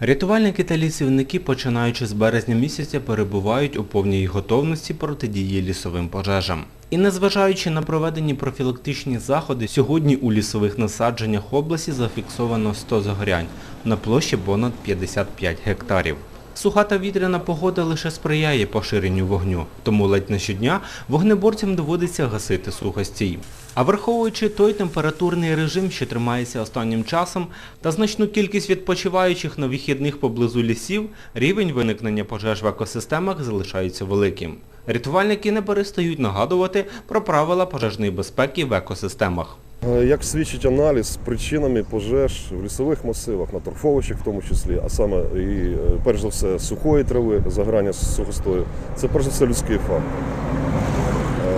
Рятувальники та лісівники, починаючи з березня місяця, перебувають у повній готовності протидії лісовим пожежам. І незважаючи на проведені профілактичні заходи, сьогодні у лісових насадженнях області зафіксовано 100 загорянь на площі понад 55 гектарів. Суха та вітряна погода лише сприяє поширенню вогню, тому ледь не щодня вогнеборцям доводиться гасити сухостій. А враховуючи той температурний режим, що тримається останнім часом, та значну кількість відпочиваючих на вихідних поблизу лісів, рівень виникнення пожеж в екосистемах залишається великим. Рятувальники не перестають нагадувати про правила пожежної безпеки в екосистемах. Е, Як свідчить аналіз причинами пожеж в лісових масивах, на торфовищах в тому числі, а саме і е, перш за все сухої трави, заграння сухостою, це перш за все людський фактор.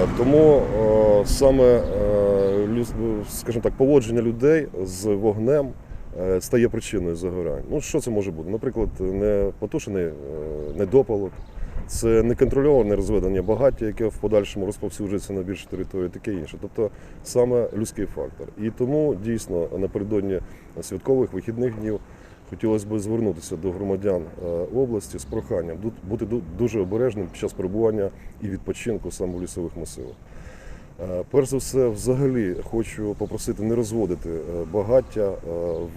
Е, Тому саме скажімо так, поводження людей з вогнем стає причиною загорань. Ну що це може бути? Наприклад, не потушений недопалок, це неконтрольоване розведення багаття, яке в подальшому розповсюджується на більше території, таке інше. Тобто саме людський фактор. І тому дійсно напередодні святкових вихідних днів хотілося б звернутися до громадян е, області з проханням бути дуже обережним під час перебування і відпочинку саме в лісових масивах. Е, Перш за все, взагалі хочу попросити не розводити е, багаття е,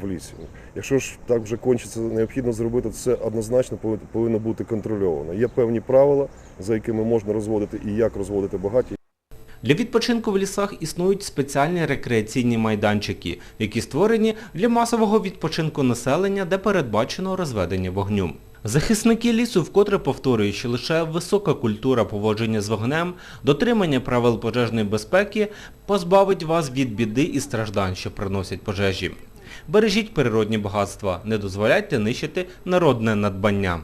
в лісі. Якщо ж так вже кончиться необхідно зробити, це однозначно повинно бути контрольовано. Є певні правила, за якими можна розводити і як розводити багаття. Для відпочинку в лісах існують спеціальні рекреаційні майданчики, які створені для масового відпочинку населення, де передбачено розведення вогню. Захисники лісу вкотре повторюють, що лише висока культура поводження з вогнем, дотримання правил пожежної безпеки позбавить вас від біди і страждань, що приносять пожежі. Бережіть природні багатства, не дозволяйте нищити народне надбання.